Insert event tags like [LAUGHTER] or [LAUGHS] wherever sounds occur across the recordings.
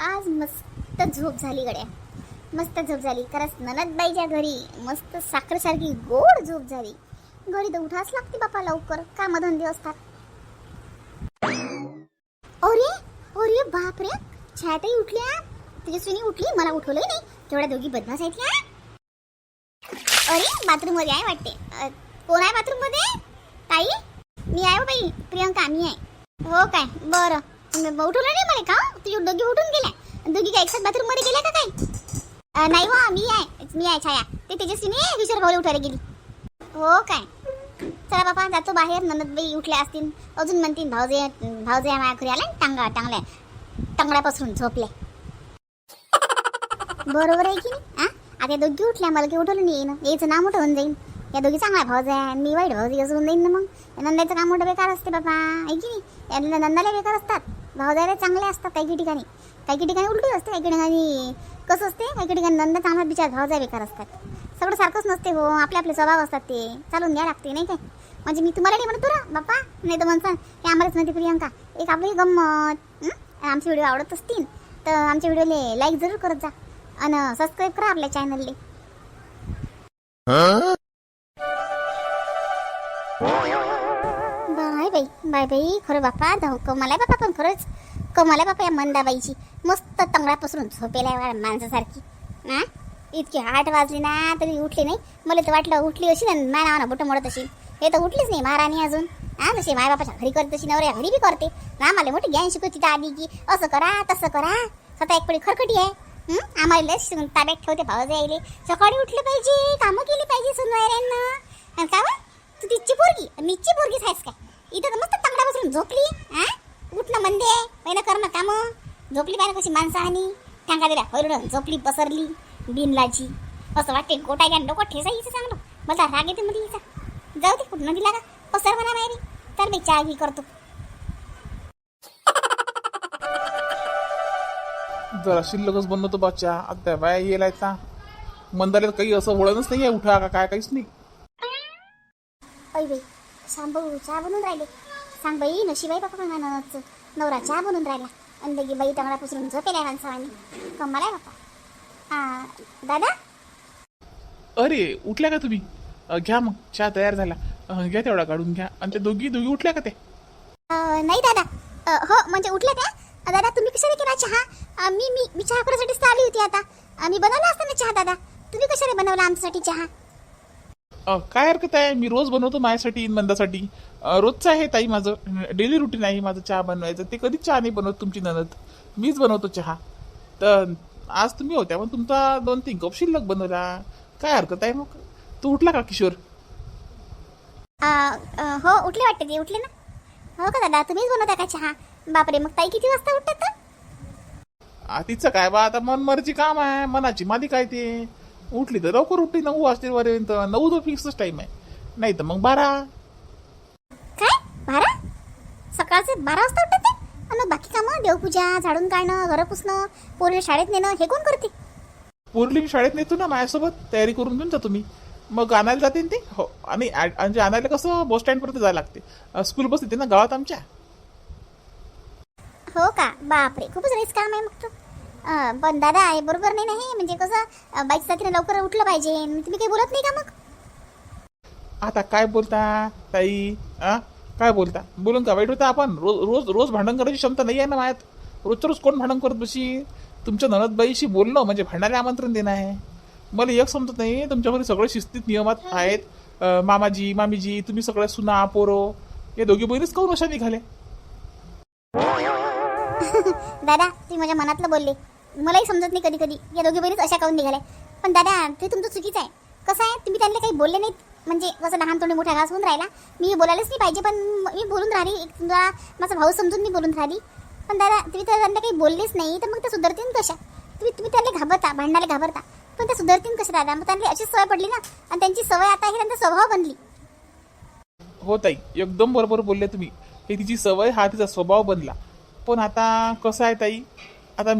आज मस्त झोप झाली गड्या. मस्त झोप झाली. खरंच ननदबाईच्या घरी मस्त साखरसारखी गोड झोप झाली. घरी तर उठाच लागते बापा लवकर. कामधंदे असतात. अरे अरे बाप रे छायाताई उठल्या? तेजस्विनी उठली? मला उठवलंय नाही. तेवढ्या दोघी बदमाश आहेत का अरे बाथरूममध्ये आहे वाटते. कोण आहे बाथरूममध्ये ताई? मी आहे हो बाई. प्रियंका मी आहे. हो काय? बरं. उठवलं नाही मला का? तुझी दोघी उठून गेल्या. दोघी काय एकसाथ बाथरूममध्ये गेल्या का काय? नाही हो मी आहे. मी आहे छाया. ते तेजस्वीने किशोर भाऊला गेली. हो काय? चला बाबा जातो बाहेर. ननदबाई उठल्या असतील. अजून म्हणतील भाऊजे भाऊजे माझ्या घरी आला टांगा टांगल्या. टांगड्यापासून झोपले बरोबर आहे की नाही? हा आता दोघी उठल्या मला की उठवलं नाही येईन यायचं नाव मोठं होऊन जाईल. या दोघी चांगला भाऊज आहे. मी वाईट भाऊजी असं होऊन जाईन ना मग. नंदाचं काम मोठं बेकार असते बाबा आहे की नाही? नंदाला बेकार असतात. भाऊजायला चांगले असतात काही काही ठिकाणी. काही काही ठिकाणी उलटी असते काही ठिकाणी कसं असते काही काही ठिकाणी नंदा चांगला बिचार भाऊजाय बेकार असतात. सगळं सारखंच नसते हो आपले आपले स्वभाव असतात ते. चालून घ्या लागते नाही काय? म्हणजे मी तुम्हाला नाही म्हणतो ना बाप्पा. नाही तर म्हणसान हे आम्हालाच म्हणते प्रियंका. एक आपली गंमत आमचे व्हिडिओ आवडत असतील तर आमच्या व्हिडिओले लाईक जरूर करत जा. आणि सबस्क्राईब करा आपल्या चॅनलले बाय बाई खरं बापा धाव कमाल बापा पण खरंच. कमालाय बापा या मंदाबाईची मस्त तंगड्यापासून झोपेला माणसासारखी. ना इतकी आठ वाजली ना तरी उठली नाही. मला तर वाटलं उठली अशी ना माझ्या नावानं बोटं मोडत अशी. हे तर उठलीच नाही महाराणी अजून. हा तशी माय बापाच्या घरी करत तशी नवऱ्या घरी बी करते. ना मला मोठी ज्ञान शिकवती तिथं आधी की असं करा तसं करा. स्वतः एक पडी खरकटी आहे. आम्हाला लस ताब्यात ठेवते भाऊ यायले सकाळी उठले पाहिजे कामं केली पाहिजे सुनवायऱ्यांना. आणि का तू तिची पोरगी मीची पोरगीच आहेस काय? इथं तर मस्त तांगडा बसून झोपली हा उठणं मंदे पहिलं करणं कामं. झोपली पाहिजे कशी माणसं आणि टांगा दिल्या होईल झोपली पसरली बिनलाची असं वाटते गोटा घ्या डोकं ठेसायचं चांगलं. मला राग येते मध्ये हिचा. जाऊ दे कुठं दिला का? पसर म्हणा मायरी तर मी चहा घी करतो. जरा शिल्लकच बनवतो बच्चा आता बाया येईल आहेत ना काही असं वळणच नाही आहे उठा का काय काहीच नाही. ऐ बाई सांग भाऊ चहा बनवून राहिले. सांग बाई नशिबाई बापा म्हणा नवरा चहा बनवून राहिला. आणि लगी बाई तंगडा पसरून झोपेल्या माणसावानी. कमाल आहे बापा. हा दादा? अरे उठल्या का तुम्ही? घ्या मग चहा तयार झाला. घ्या तेवढा काढून घ्या. आणि ते दोघी दोघी उठल्या का ते? नाही दादा. अं, हो म्हणजे उठले त्या. दादा तुम्ही कशाने केला चहा? अं, मी मी मी चहा करायसाठीच तर आली होती आता. अं, मी बनवला असता ना चहा दादा? तुम्ही कशाने बनवला आमच्यासाठी चहा? काय हरकत आहे? मी रोज बनवतो माझ्यासाठी मंदासाठी. अ, रोजचं आहे ताई माझं. डेली रुटीन आहे माझं चहा बनवायचं. ते कधीच चहा नाही बनवत तुमची ननद. मीच बनवतो चहा. तर आज तुम्ही होत्या पण तुमचा दोन तीन कप शिल्लक बनवला. काय हरकत आहे मग? तू उठला का किशोर? हो उठले वाटते ते. उठले ना? हो का दादा? तुम्हीच बनवता का चहा? बापरे मग ताई किती वाजता उठतात तिचं काय बा आता मन मर्जी काम आहे. मनाची मादी काय ते. उठली तर लवकर उठली. नऊ वाजतेपर्यंत नऊ तो फिक्सच टाइम आहे. नाही तर मग बारा. काय? बारा? सकाळचे बारा वाजता उठतात ते? आणि बाकी कामं? देवपूजा झाडून काढणं घरं पुसणं पोरीला शाळेत नेणं हे कोण करते? पोरली मी शाळेत नेतो ना माझ्यासोबत. तयारी करून देऊन जा तुम्ही मग आणायला जाते ना ते? हो. आणि म्हणजे आणायला कसं? बस स्टँडपर्यंत जायला लागते. स्कूल बस येते ना गावात आमच्या? हो का? बापरे. खूपच रेस काम आहे मग तर. पण दादा हे बरोबर नाही नाही म्हणजे कसं बाईकसाठी लवकर उठलं पाहिजे. तुम्ही काही बोलत नाही का मग? आता काय बोलता ताई? आ काय बोलता? बोलून का वाईट होता आपण. रोज रोज रोज भांडण करायची क्षमता नाही आहे ना मायात. रोजच्या रोज कोण भांडण करत बशी? तुमच्या ननदबाईशी बोलणं म्हणजे भांडायला आमंत्रण देणं आहे. मला एक समजत नाही तुमच्यामध्ये सगळे शिस्तीत नियमात आहेत. मामाजी मामीजी तुम्ही सगळ्या सुना पोरो या दोघी बहिणीच काऊन अशा निघाल्या? [LAUGHS] दादा तुम्ही माझ्या मनातलं बोलले. मलाही समजत नाही कधी कधी या दोघी बहिणीच अशा काऊन निघाल्या. पण दादा ते तुमचं चुकीचं आहे. कसं आहे? तुम्ही त्यांना काही बोलले नाहीत? म्हणजे कसं लहान तोंडी मोठा घास होऊन राहिला. मी बोलायलाच नाही पाहिजे पण मी बोलून राहिली. एक माझा भाऊ समजून मी बोलून राहिली. पण दादा तुम्ही तर त्यांना काही बोललेच नाही. तर मग ते सुधारतील कशा? तुम्ही तुम्ही त्यांना घाबरता भांडणाला घाबरता. पण ते सुधारतील कशा दादा? मग त्यांना अशीच सवय पडली ना? आणि त्यांची सवय आता आहे त्यांचा स्वभाव बनली हो ताई एकदम बरोबर बोलले तुम्ही. हे तिची सवय हा तिचा स्वभाव बनला पण आता कसं आहे ताई? आता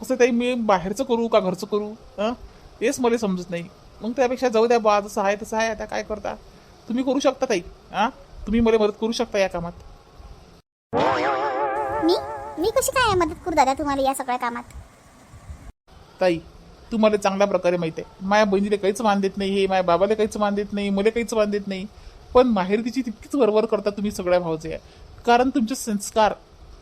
कसं आहे ताई मी बाहेरचं करू का घरचं करू? हं? तेच मला समजत नाही. मग त्यापेक्षा जाऊ द्या बा जसं आहे तसं आहे. आता काय करता? तुम्ही करू शकता ताई. हां? तुम्ही मला मदत करू शकता या कामात. मी? मी कशी काय मदत करू दादा तुम्हाला या सगळ्या कामात? ताई तुम्हाला चांगल्या प्रकारे माहिती आहे. माझ्या बहिणीला काहीच मान देत नाही हे माझ्या बाबाला काहीच मान देत नाही मला काहीच मान देत नाही. पण माहेर तिची तितकीच वरवर करता तुम्ही सगळ्या भावचे कारण तुमचे संस्कार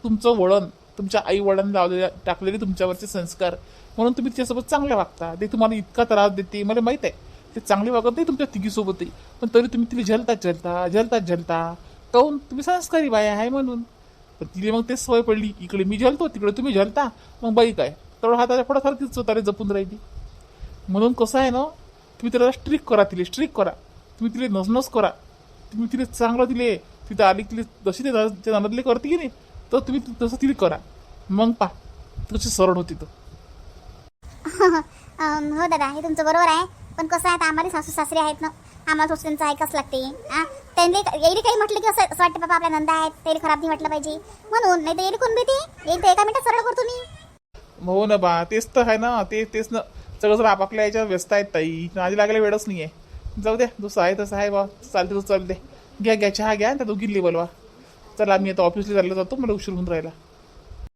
तुमचं वळण तुमच्या आई वडिलांनी लावलेल्या टाकलेले तुमच्यावरचे संस्कार म्हणून तुम्ही तिच्यासोबत चांगले वागता. ते तुम्हाला इतका त्रास देते. मला माहीत आहे ते चांगले वागत नाही तुमच्या तिघीसोबतही पण तरी तुम्ही तिला झलता झलता झलता झलता. काहून? तुम्ही संस्कारी बाया आहे म्हणून. पण तिला मग ते सवय पडली. इकडे मी झलतो तिकडे तुम्ही झलता. मग बाई काय? तर हाताच्या फडासारखीच स्वतःला जपून राहिली. म्हणून कसं आहे ना तुम्ही तिला स्ट्रिक करा तिले स्ट्रिक करा. तुम्ही तिले नसनस करा. तुम्ही तिले चांगलं दिले. तिथं आली तिले जशी ते न- करते की नाही? तर तुम्ही ती- तसं तिला करा. मग पा तशी सरळ होती तर. [LAUGHS] अं, हो दादा हे तुमचं बरोबर आहे. पण कसं आहे आम्हाला सासू सासरे आहेत ना. आम्हाला त्यांचं ऐकाच लागते. हा त्यांनी येईल काही म्हटलं की असं असं वाटतं बाबा आपल्या नंदा आहेत त्याला खराब नाही वाटलं पाहिजे. म्हणून नाही तर येईल कोण भीती? येईल तर एका मिनिटात सरळ करतो मी हो ना बा तेच तर आहे ना ते तेच ना. सगळं जर आपापल्या याच्यात व्यस्त आहेत ताई. माझी लागले वेळच नाही आहे जाऊ द्या दुसरं आहे तसं आहे बा. चालते तसं चालते. घ्या घ्या चहा घ्या त्या दोघी बोलवा चला मी आता ऑफिसला चालला जातो मला उशीर होऊन राहिला.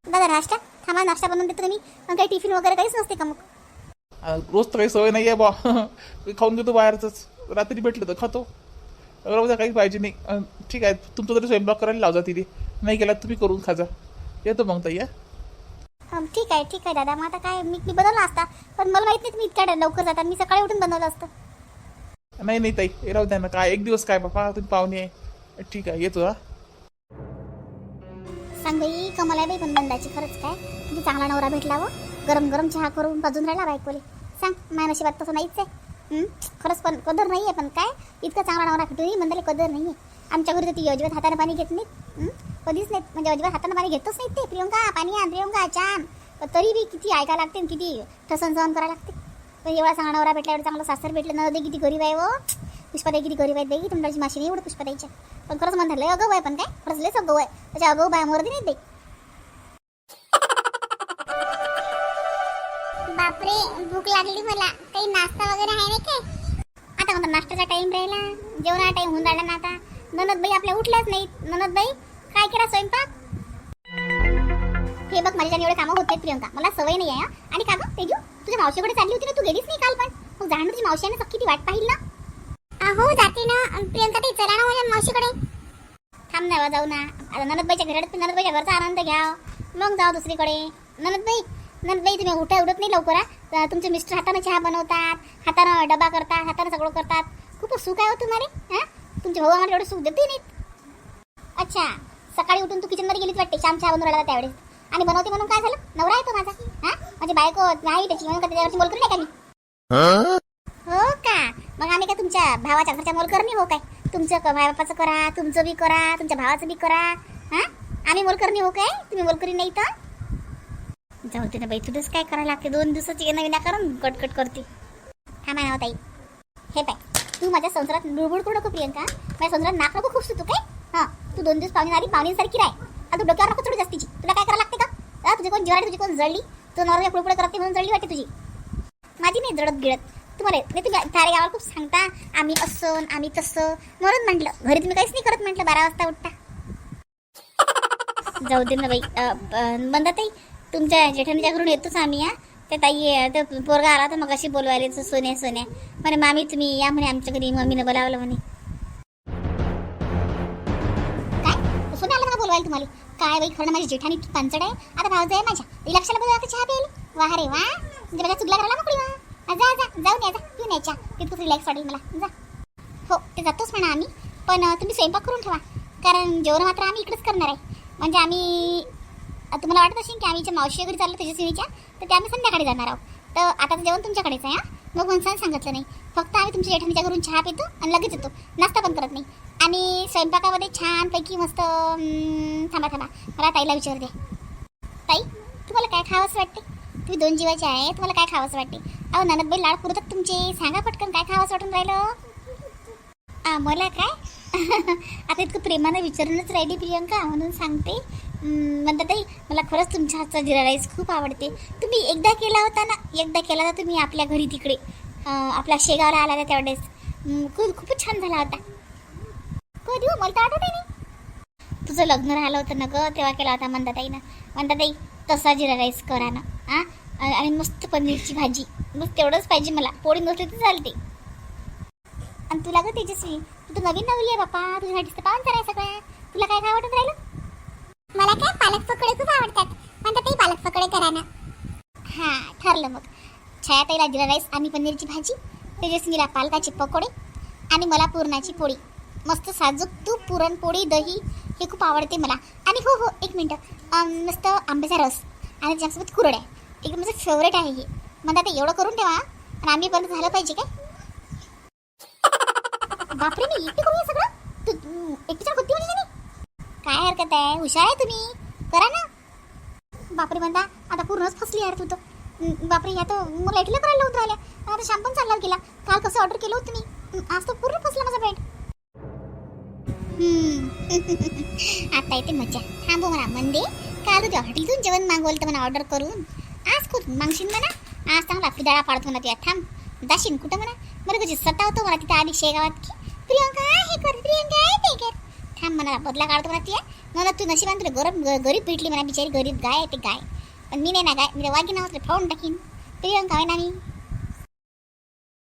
दादा नाश्ता. थांबा नाश्ता बनवून देतो तुम्ही मग काही टिफिन वगैरे काहीच नसते का मग? आ, रोज तर काही सवय नाही आहे बा खाऊन घेतो बाहेरच रात्री भेटलं तर खातो. उद्या काही पाहिजे नाही. ठीक आहे. तुमचं तरी स्वयंपाक करायला लावजा तिथे. नाही केला तुम्ही करून खाजा. येतो मग ताई हा? हं, ठीक आहे ठीक आहे दादा. मग आता काय मी मी बनवला असता पण मला माहीत नाही तुम्ही इतक्या लवकर जाता. मी सकाळी उठून बनवलं असतं. नाही नाही ताई. हे राहू द्या ना. काय एक दिवस काय बापा तुम्ही पाहुणे आहे. ठीक आहे येतो हा? सांग बाई कमाल आहे बाई पण बंदाची खरंच काय? किती चांगला नवरा भेटला व गरम गरम चहा करून बाजून राहिला बायकोले सांग माझ्या नशिबात तसं नाहीच आहे. खरंच पण कदर नाही आहे पण काय? इतका चांगला नवरा भेटूनही मंदाला कदर नाही आहे आमच्या घरी तर ती अजिबात हाताने पाणी घेत नाहीत. कधीच नाहीत. म्हणजे अजिबात हाताने पाणी घेतच नाहीत ते. प्रियंका पाणी आण प्रियंका छान तरी बी किती ऐकायला लागते किती ठसन सहन करायला लागते. पण एवढा चांगला नवरा भेटला एवढं चांगलं सासर भेटलं न दे किती गरीब आहे व पुष्पाताई किती गरीब आहेत बाई तुमची माशी नाही एवढं पुष्पाताईच्या. पण खरंच म्हणतात लय अगव आहे पण काय? खरंच लयच अगव आहे त्याच्या अगव बाय मोरदी नाही ते बापरे भूक लागली मला. काही नाश्ता वगैरे आहे नाही काय? आता म्हणतो नाश्त्याचा टाइम राहिला? जेवणा टाइम होऊन राहिला ना आता. ननद बाई आपल्या उठल्याच नाही ननद बाई काय केला स्वयंपाक? हे बघ माझ्या एवढे कामं होत प्रियंका. मला सवय नाही आहे. आणि का गं तेजू? तुझ्या मावशीकडे चालली होती ना तू गेलीच नाही काल पण. मग जाणून तुझी मावशी आहे ना सख्खी ती वाट पाहिली ना? हो जाते ना. प्रियंका ते चला ना माझ्या मावशीकडे. थांब ना बा, जाऊ ना. आता ननदबाईच्या घरात ननदबाईच्या घरचा आनंद घ्या. मग जाऊ दुसरीकडे. ननदबाई ननदबाई तुम्ही उठा उठत नाही लवकर हा. तर तुमचे मिस्टर हाताने चहा बनवतात हातानं डबा करतात हातानं सगळं करतात. खूपच सुख आहे हो तुम्हाला हा? तुमचे भाऊ आम्हाला एवढं सुख देते नाही अच्छा सकाळी उठून तू किचनमध्ये गेलीच वाटते श्याम चहा बनवून राहिला होता त्यावेळेस. आणि बनवते म्हणून काय झालं? नवरा आहे तो माझा हा? माझी बायको नाही त्याची म्हणून का त्याच्यावरची करू मी? हो का? मग आम्ही काय तुमच्या भावाच्या घरच्या मोल करणी हो काय? तुमचं क- बापाचं करा तुमचं बी करा तुमच्या भावाचं बी करा हा? आम्ही मोलकरणी हो काय? तुम्ही मोलकरी नाही तर? जाऊ दे ना बाई तुझंच काय करायला लागते? दोन दिवसाची नवीन करून कटकट करते. हा माय हो ताई. हे पाय तू माझ्या संसारात बुडबुड करू नको प्रियंका. माझ्या संसारात नाक नको खूप तू काय? हा तू दोन दिवस पाहुणे आली पाहुणीसारखी राह. आता तू डोक्यावर नको चढू जास्तीची. तुला काय करायला लागते का? तुझे कोण जिवाडी तुझी कोण जळली? तू नवऱ्या पुढे पुढे करते म्हणून जळली वाटते तुझी. माझी नाही जळत गिळत तुम्हाला नाही तुम्ही सारे गावाला खूप सांगता आम्ही असं आम्ही तसं. म्हणून म्हटलं घरी तुम्ही काहीच नाही करत म्हटलं बारा वाजता उठता. [LAUGHS] जाऊ दे ना बाई बंदाताई तुमच्या जेठानीच्या घरून येतोच आम्ही या ते ताई ते पोरगा आला तर मग अशी बोलवायला सोन्या सोन्या. म्हणे मामी तुम्ही या म्हणे आमच्या घरी मम्मीनं बोलावलं म्हणे. काय? सोन्या आला का बोलवायला तुम्हाला? काय बाई खरं माझी जेठानी पांचड आहे. आता भावज आहे माझ्या. लक्षाला बघा चहा प्यायला? वा रे वा म्हणजे माझ्या चुकला करायला मोकळी वा जा जा जाऊन या जा पिऊन यायच्या चहा. ते रिलॅक्स वाटेल मला. जा. हो ते जातोच म्हणा आम्ही. पण तुम्ही स्वयंपाक करून ठेवा. कारण जेवण मात्र आम्ही इकडेच करणार आहे. म्हणजे आम्ही तुम्हाला वाटत असेल की आम्ही ज्या मावशी वगैरे चाललो तेजस्विनीच्या तर ते आम्ही संध्याकाळी जाणार आहोत. तर आताचं जेवण तुमच्याकडेच आहे हा? मग माणसानं सांगितलं नाही. फक्त आम्ही तुमच्या जेठानीच्या घरून चहा पितो आणि लगेच येतो. नाश्ता पण करत नाही. आणि स्वयंपाकामध्ये छानपैकी मस्त थांबा थांबा. मला ताईला विचारू द्या. ताई तुम्हाला काय खावंसं वाटते तुम्ही दोन जीवाचे आहे तुम्हाला काय खावंसं वाटते? अहो ननदबाई लाड पुरतात तुमचे? सांगा पटकन काय खावंसं वाटून राहिलं? मला काय? [LAUGHS] आता इतकं प्रेमानं विचारूनच राहिली प्रियंका म्हणून सांगते. म्हणतात ताई मला खरंच तुमच्या हातचा जिरा राईस खूप आवडते. तुम्ही एकदा केला होता ना? एकदा केला होता तुम्ही आपल्या घरी तिकडे. आपल्या शेगावला आला होता त्यावेळेस. खूप खूपच छान झाला होता. कधी हो? मला तर आठवत नाही. तुझं लग्न राहिलं होतं ना गं? तेव्हा केला होता मंदाताईनं. मंदाताई तसा जिरा राईस करा ना हां आणि मस्त पनीरची भाजी. मस्त तेवढंच पाहिजे मला. पोळी नसली तर चालते. आणि तुला गं तेजस्वी तू तर नवीन नवली आहे बापा तुझ्यासाठी तर पाहून आहे सगळं. तुला काय काय आवडत राहिलं? मला काय? पालक पकोडे खूप आवडतात. म्हणतात ते पालक पकोडे करा ना हां ठरलं मग. छायाताईला जिरा राईस आणि पनीरची भाजी तेजस्वीला पालकाचे पकोडे आणि मला पुरणाची पोळी. मस्त साजूक तूप पुरणपोळी दही हे खूप आवडते मला. आणि हो हो एक मिनटं. मस्त आंब्याचा रस आणि त्याच्यासोबत कुरड्या. एकदम माझं फेवरेट आहे हे. मग ते एवढं करून ठेवा आणि आम्ही पण झालं पाहिजे काय? बापरे मी एकटी करू सगळं? तू तू एकटीच्या होती म्हणजे काय हरकत आहे? हुशार आहे तुम्ही. करा ना. बापरे म्हणता आता पूर्णच फसली यार तू तर. बापरे या तर मला लाईटला करायला होत राहिल्या. आता शॅम्पन चालला गेला काल कसं ऑर्डर केलं होतं मी? आज तो पूर्ण फसला माझा बेड आता येते मजा. थांबू म्हणा म्हणते काल तुझ्या हॉटेलतून जेवण मागवलं तर म्हणा ऑर्डर करून आज खूप मागशील म्हणा. आज चांगला फिदाळा पाडतो म्हणा तुझ्या थांब. दाशीन कुठं म्हणा? बरं कशी सतावतो मला तिथं आधी शेगावात की. प्रियंका हे कर प्रियंका हे ते कर. थांब म्हणा बदला काढतो म्हणा तिया म्हणा तू नशिबान तुला गरब गरीब पिटली म्हणा बिचारी गरीब गाय आहे ते गाय. पण मी नाही ना गाय मी वागी नाव फावून टाकीन. प्रियंका आहे ना मी.